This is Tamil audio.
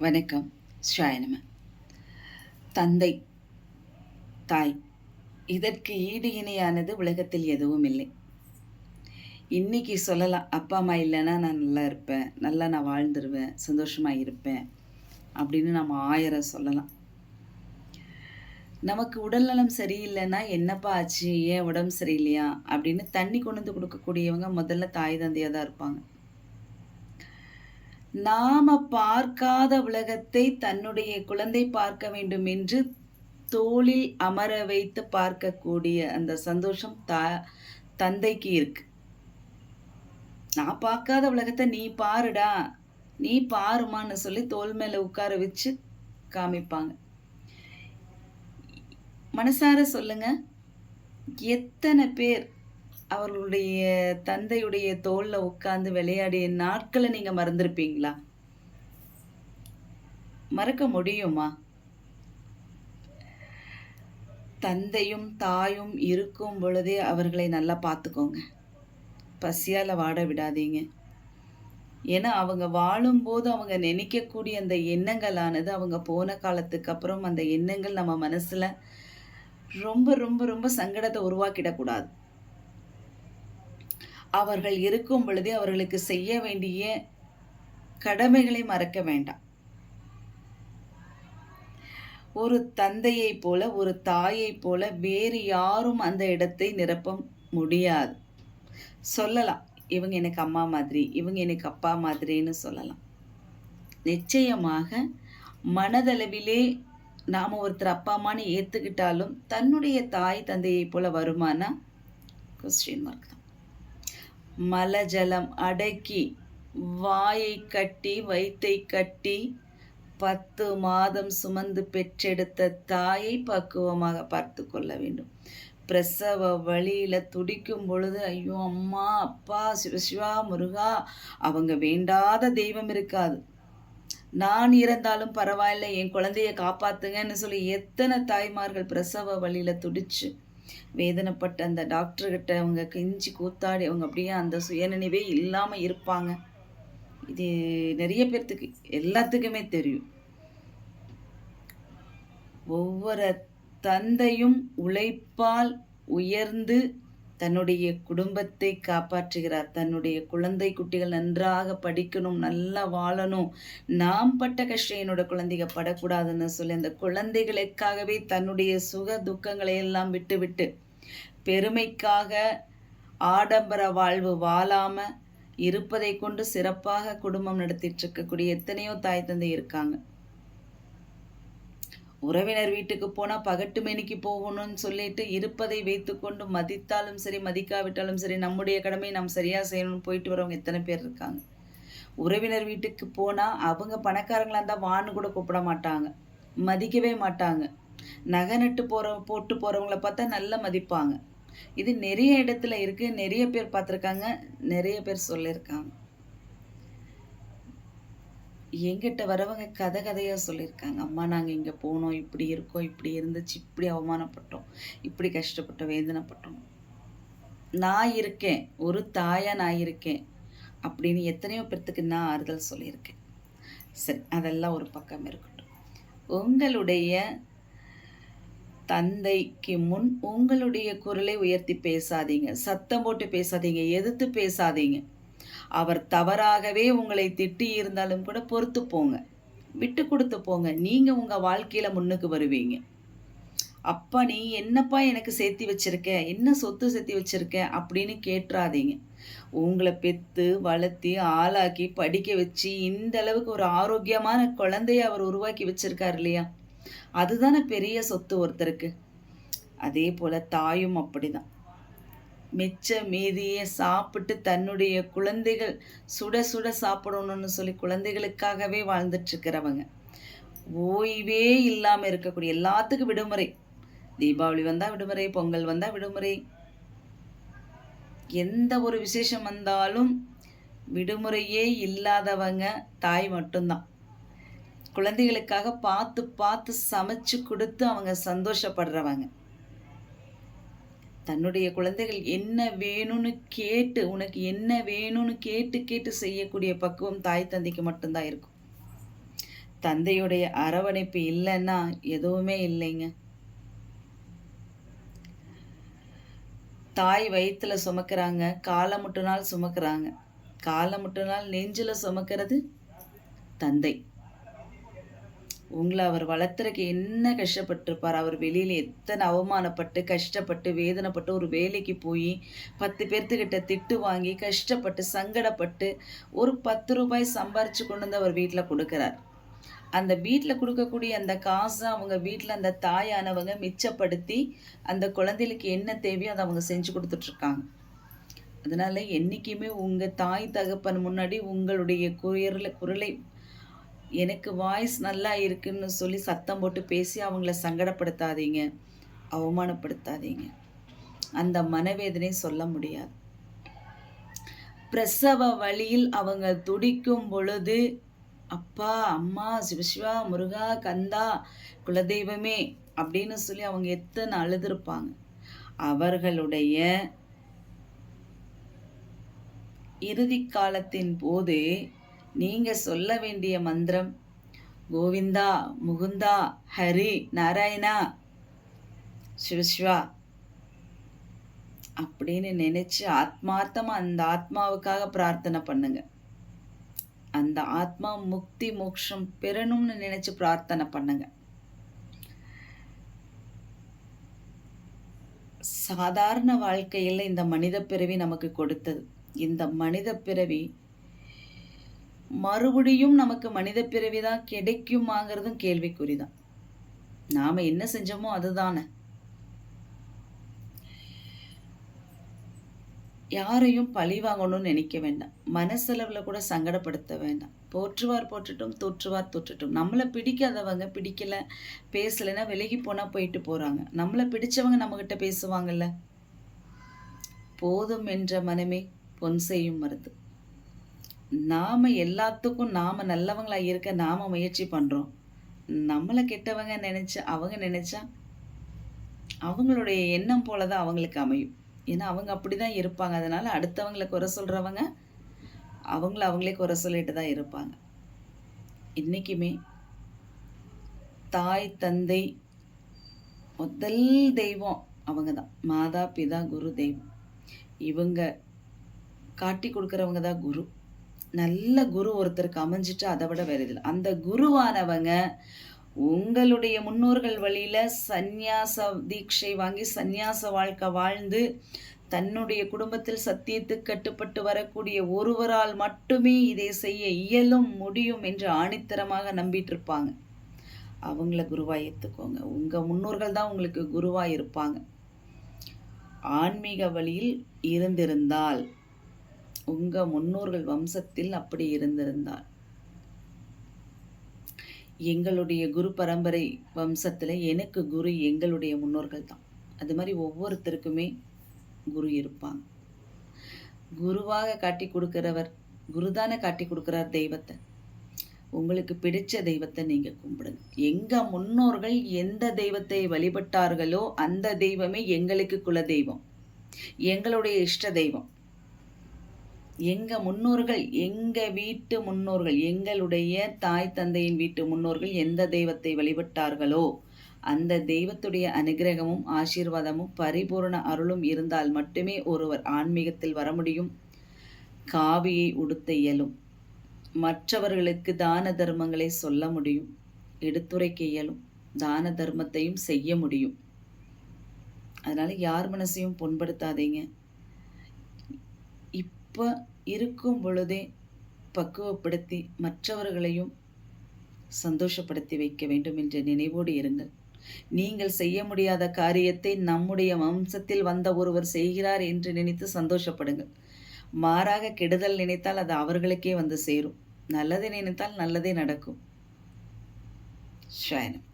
வணக்கம். ஸ்ராயனம தந்தை தாய் இதற்கு ஈடு இணையானது உலகத்தில் எதுவும் இல்லை. இன்னைக்கு சொல்லலாம் அப்பா அம்மா இல்லைன்னா நான் நல்லா இருப்பேன். நல்லா நான் வாழ்ந்துருவேன். சந்தோஷமாக இருப்பேன். அப்படின்னு நம்ம ஆயிரம் சொல்லலாம். நமக்கு உடல்நலம் சரியில்லைன்னா என்னப்பா ஆச்சு? ஏன் உடம்பு சரியில்லையா? அப்படின்னு தண்ணி கொண்டு வந்து கொடுக்கக்கூடியவங்க முதல்ல தாய் தந்தையாக தான் இருப்பாங்க. நாம பார்க்காத உலகத்தை தன்னுடைய குழந்தை பார்க்க வேண்டும் என்று தோளில் அமர வைத்து பார்க்கக்கூடிய அந்த சந்தோஷம் த தந்தைக்கு இருக்கு. நான் பார்க்காத உலகத்தை நீ பாருடா நீ பாருமான்னு சொல்லி தோல் மேல உட்கார வச்சு காமிப்பாங்க. மனசார சொல்லுங்க எத்தனை பேர் அவர்களுடைய தந்தையுடைய தோல்ல உட்கார்ந்து விளையாடிய நாட்களை நீங்க மறந்துருப்பீங்களா? மறக்க முடியுமா? தந்தையும் தாயும் இருக்கும் பொழுதே அவர்களை நல்லா பார்த்துக்கோங்க. பசியால் வாட விடாதீங்க. ஏன்னா அவங்க வாழும்போது அவங்க நினைக்கக்கூடிய அந்த எண்ணங்களானது அவங்க போன காலத்துக்கு அப்புறம் அந்த எண்ணங்கள் நம்ம மனசில் ரொம்ப ரொம்ப ரொம்ப சங்கடத்தை உருவாக்கிடக்கூடாது. அவர்கள் இருக்கும் பொழுதே அவர்களுக்கு செய்ய வேண்டிய கடமைகளை மறக்க வேண்டாம். ஒரு தந்தையை போல ஒரு தாயை போல வேறு யாரும் அந்த இடத்தை நிரப்ப முடியாது. சொல்லலாம் இவங்க எனக்கு அம்மா மாதிரி இவங்க எனக்கு அப்பா மாதிரின்னு சொல்லலாம். நிச்சயமாக மனதளவிலே நாம் ஒருத்தர் அப்பா அம்மான்னு ஏற்றுக்கிட்டாலும் தன்னுடைய தாய் தந்தையை போல வருமானா? கொஸ்டின் மார்க் தான். மலஜலம் அடக்கி வாயை கட்டி வயிற்றை கட்டி பத்து மாதம் சுமந்து பெற்றெடுத்த தாயை பக்குவமாக பார்த்து கொள்ள வேண்டும். பிரசவ வழியில் துடிக்கும் பொழுது ஐயோ அம்மா அப்பா சிவசிவா முருகா அவங்க வேண்டாத தெய்வம் இருக்காது. நான் இறந்தாலும் பரவாயில்ல என் குழந்தைய காப்பாத்துங்கன்னு சொல்லி எத்தனை தாய்மார்கள் பிரசவ வழியில் துடிச்சு வேதனைப்பட்ட அந்த டாக்டர்கிட்ட அவங்க கெஞ்சி கூத்தாடி அவங்க அப்படியே அந்த சுயநினைவே இல்லாமல் இருப்பாங்க. இது நிறைய பேர்த்துக்கு எல்லாத்துக்குமே தெரியும். ஒவ்வொரு தந்தையும் உழைப்பால் உயர்ந்து தன்னுடைய குடும்பத்தை காப்பாற்றுகிறார். தன்னுடைய குழந்தை குட்டிகள் நன்றாக படிக்கணும் நல்லா வாழணும். நாம் பட்ட கஷ்டம் என்னோட குழந்தைங்க படக்கூடாதுன்னு சொல்லி அந்த குழந்தைகளுக்காகவே தன்னுடைய சுக துக்கங்களை எல்லாம் விட்டு விட்டு பெருமைக்காக ஆடம்பர வாழ்வு வாழாம இருப்பதை கொண்டு சிறப்பாக குடும்பம் நடத்திட்டு இருக்கக்கூடிய எத்தனையோ தாய் தந்தை இருக்காங்க. உறவினர் வீட்டுக்கு போனால் பகட்டு மேனிக்கு போகணும்னு சொல்லிட்டு இருப்பதை வைத்துக்கொண்டு மதித்தாலும் சரி மதிக்காவிட்டாலும் சரி நம்முடைய கடமையை நாம் சரியாக செய்யணும்னு போயிட்டு வரவங்க எத்தனை பேர் இருக்காங்க? உறவினர் வீட்டுக்கு போனால் அவங்க பணக்காரங்களாக இருந்தால் வான்னு கூட கூப்பிட மாட்டாங்க. மதிக்கவே மாட்டாங்க. நகை நட்டு போகிற போட்டு போகிறவங்கள பார்த்தா நல்லா மதிப்பாங்க. இது நிறைய இடத்துல இருக்குது நிறைய பேர் பார்த்துருக்காங்க. நிறைய பேர் சொல்லியிருக்காங்க. எங்கிட்ட வரவங்க கதை கதையாக சொல்லியிருக்காங்க. அம்மா நாங்கள் இங்கே போனோம். இப்படி இருக்கோம். இப்படி இருந்துச்சு. இப்படி அவமானப்பட்டோம். இப்படி கஷ்டப்பட்டோம். வேதனைப்பட்டோம். நான் இருக்கேன். ஒரு தாயாக நான் இருக்கேன். அப்படின்னு எத்தனையோ பேர்த்துக்கு நான் ஆறுதல் சொல்லியிருக்கேன். சரி அதெல்லாம் ஒரு பக்கம் இருக்கட்டும். உங்களுடைய தந்தைக்கு முன் உங்களுடைய குரலை உயர்த்தி பேசாதீங்க. சத்தம் போட்டு பேசாதீங்க. எதிர்த்து பேசாதீங்க. அவர் தவறாகவே உங்களை திட்டி இருந்தாலும் கூட பொறுத்து போங்க. விட்டு கொடுத்து போங்க. நீங்க உங்க வாழ்க்கையில முன்னுக்கு வருவீங்க. அப்பா நீ என்னப்பா எனக்கு சேர்த்தி வச்சிருக்க? என்ன சொத்து சேர்த்தி வச்சிருக்க? அப்படின்னு கேட்டுறாதீங்க. உங்களை பெத்து வளர்த்தி ஆளாக்கி படிக்க வச்சு இந்த அளவுக்கு ஒரு ஆரோக்கியமான குழந்தைய அவர் உருவாக்கி வச்சிருக்காரு இல்லையா? அதுதானே பெரிய சொத்து ஒருத்தருக்கு. அதே போல தாயும் அப்படிதான். மிச்ச மீதியை சாப்பிட்டு தன்னுடைய குழந்தைகள் சுட சுட சாப்பிடணும்னு சொல்லி குழந்தைகளுக்காகவே வாழ்ந்துட்டுருக்கிறவங்க. ஓய்வே இல்லாமல் இருக்கக்கூடிய எல்லாத்துக்கும் விடுமுறை. தீபாவளி வந்தால் விடுமுறை பொங்கல் வந்தால் விடுமுறை. எந்த ஒரு விசேஷம் வந்தாலும் விடுமுறையே இல்லாதவங்க தாய் மட்டும்தான். குழந்தைகளுக்காக பார்த்து பார்த்து சமைச்சு கொடுத்து அவங்க சந்தோஷப்படுறவங்க. தன்னுடைய குழந்தைகள் என்ன வேணும்னு கேட்டு உனக்கு என்ன வேணும்னு கேட்டு கேட்டு செய்யக்கூடிய பக்குவம் தாய் தந்தைக்கு மட்டும்தான் இருக்கும். தந்தையுடைய அரவணைப்பு இல்லைன்னா எதுவுமே இல்லைங்க. தாய் வயிற்றுல சுமக்கிறாங்க காலை முட்டு நாள் சுமக்கிறாங்க. காலை முட்டு நாள் நெஞ்சில் சுமக்கிறது தந்தை. உங்களை அவர் வளர்த்துறக்கு என்ன கஷ்டப்பட்டிருப்பார்? அவர் வெளியில் எத்தனை அவமானப்பட்டு கஷ்டப்பட்டு வேதனைப்பட்டு ஒரு வேலைக்கு போய் பத்து பேர்த்துக்கிட்ட திட்டு வாங்கி கஷ்டப்பட்டு சங்கடப்பட்டு ஒரு பத்து ரூபாய் சம்பாரித்து கொண்டு வந்து அவர் வீட்டில் கொடுக்குறார். அந்த வீட்டில் கொடுக்கக்கூடிய அந்த காசை அவங்க வீட்டில் அந்த தாயானவங்க மிச்சப்படுத்தி அந்த குழந்தைகளுக்கு என்ன தேவையோ அதை அவங்க செஞ்சு கொடுத்துட்ருக்காங்க. அதனால் என்றைக்குமே உங்கள் தாய் தகப்பன் முன்னாடி உங்களுடைய குயரில் குரலை எனக்கு வாய்ஸ் நல்லா இருக்குன்னு சொல்லி சத்தம் போட்டு பேசி அவங்கள சங்கடப்படுத்தாதீங்க அவமானப்படுத்தாதீங்க. அந்த மனவேதனை சொல்ல முடியாது. பிரசவ வழியில் அவங்க துடிக்கும் பொழுது அப்பா அம்மா சிவசிவா முருகா கந்தா குலதெய்வமே அப்படின்னு சொல்லி அவங்க எத்தனை அழுதுருப்பாங்க. அவர்களுடைய இறுதி காலத்தின் போது நீங்க சொல்ல வேண்டிய மந்திரம் கோவிந்தா முகுந்தா ஹரி நாராயணா சிவசிவா அப்படின்னு நினைச்சு ஆத்மார்த்தமா அந்த ஆத்மாவுக்காக பிரார்த்தனை பண்ணுங்க. அந்த ஆத்மா முக்தி மோட்சம் பெறணும்னு நினைச்சு பிரார்த்தனை பண்ணுங்க. சாதாரண வாழ்க்கையில் இந்த மனித பிறவி நமக்கு கொடுத்தது. இந்த மனித பிறவி மறுபடியும் நமக்கு மனித பிறவி தான் கிடைக்குமாங்கிறதும் கேள்விக்குறி தான் நாம் என்ன செஞ்சோமோ அதுதானே. யாரையும் பழி வாங்கணும்னு நினைக்க வேண்டாம். மனசளவில் கூட சங்கடப்படுத்த வேண்டாம். போற்றுவார் போட்டுட்டும் தோற்றுவார் தொற்றுட்டும். நம்மளை பிடிக்காதவங்க பிடிக்கல பேசலைன்னா விலகி போனால் போயிட்டு போகிறாங்க நம்மளை பிடிச்சவங்க நம்மக்கிட்ட பேசுவாங்கல்ல. போதும் என்ற மனமே பொன் செய்யும் மருந்து நாம் எல்லாத்துக்கும் நாம் நல்லவங்களாக இருக்க நாம் முயற்சி பண்ணுறோம் நம்மளை கெட்டவங்க நினச்சா அவங்க நினச்சா அவங்களுடைய எண்ணம் போல தான் அவங்களுக்கு அமையும். ஏன்னா அவங்க அப்படி தான் இருப்பாங்க. அதனால் அடுத்தவங்களை குறை சொல்கிறவங்க அவங்கள அவங்களே குறை சொல்லிட்டு தான் இருப்பாங்க. இன்றைக்குமே தாய் தந்தை முதல் தெய்வம் அவங்க தான். மாதா பிதா குரு தெய்வம். இவங்க காட்டி கொடுக்குறவங்க தான் குரு. நல்ல குரு ஒருத்தருக்கு அமைஞ்சிட்டு அதை விட வேறு இதில். அந்த குருவானவங்க உங்களுடைய முன்னோர்கள் வழியில் சந்நியாச தீட்சை வாங்கி சந்நியாச வாழ்க்கை வாழ்ந்து தன்னுடைய குடும்பத்தில் சத்தியத்துக்கு கட்டுப்பட்டு வரக்கூடிய ஒருவரால் மட்டுமே இதை செய்ய இயலும் முடியும் என்று ஆணித்தரமாக நம்பிட்டு இருப்பாங்க. அவங்கள குருவாக ஏற்றுக்கோங்க உங்கள் முன்னோர்கள் தான் உங்களுக்கு குருவாக இருப்பாங்க. ஆன்மீக வழியில் இருந்திருந்தால் உங்கள் முன்னோர்கள் வம்சத்தில் அப்படி இருந்திருந்தார். எங்களுடைய குரு பரம்பரை வம்சத்தில் எனக்கு குரு எங்களுடைய முன்னோர்கள் தான். அது மாதிரி ஒவ்வொருத்தருக்குமே குரு இருப்பாங்க. குருவாக காட்டி கொடுக்கிறவர் குருதானே காட்டி கொடுக்குறார் தெய்வத்தை. உங்களுக்கு பிடிச்ச தெய்வத்தை நீங்கள் கும்பிடுங்க. எங்கள் முன்னோர்கள் எந்த தெய்வத்தை வழிபட்டார்களோ அந்த தெய்வமே எங்களுக்கு குல தெய்வம் எங்களுடைய இஷ்ட தெய்வம். எங்கள் முன்னோர்கள் எங்கள் வீட்டு முன்னோர்கள் எங்களுடைய தாய் தந்தையின் வீட்டு முன்னோர்கள் எந்த தெய்வத்தை வழிபட்டார்களோ அந்த தெய்வத்துடைய அனுகிரகமும் ஆசீர்வாதமும் பரிபூர்ண அருளும் இருந்தால் மட்டுமே ஒருவர் ஆன்மீகத்தில் வர முடியும். காவியை உடுத்த இயலும். மற்றவர்களுக்கு தான தர்மங்களை சொல்ல முடியும். எடுத்துரைக்க இயலும். தான தர்மத்தையும் செய்ய முடியும். அதனால் யார் மனசையும் புண்படுத்தாதீங்க. அப்போ இருக்கும் பொழுதே பக்குவப்படுத்தி மற்றவர்களையும் சந்தோஷப்படுத்தி வைக்க வேண்டும் என்ற நினைவோடு இருங்கள். நீங்கள் செய்ய முடியாத காரியத்தை நம்முடைய வம்சத்தில் வந்த ஒருவர் செய்கிறார் என்று நினைத்து சந்தோஷப்படுங்கள். மாறாக கெடுதல் நினைத்தால் அது அவர்களுக்கே வந்து சேரும். நல்லதை நினைத்தால் நல்லதே நடக்கும். ஷாயனம்.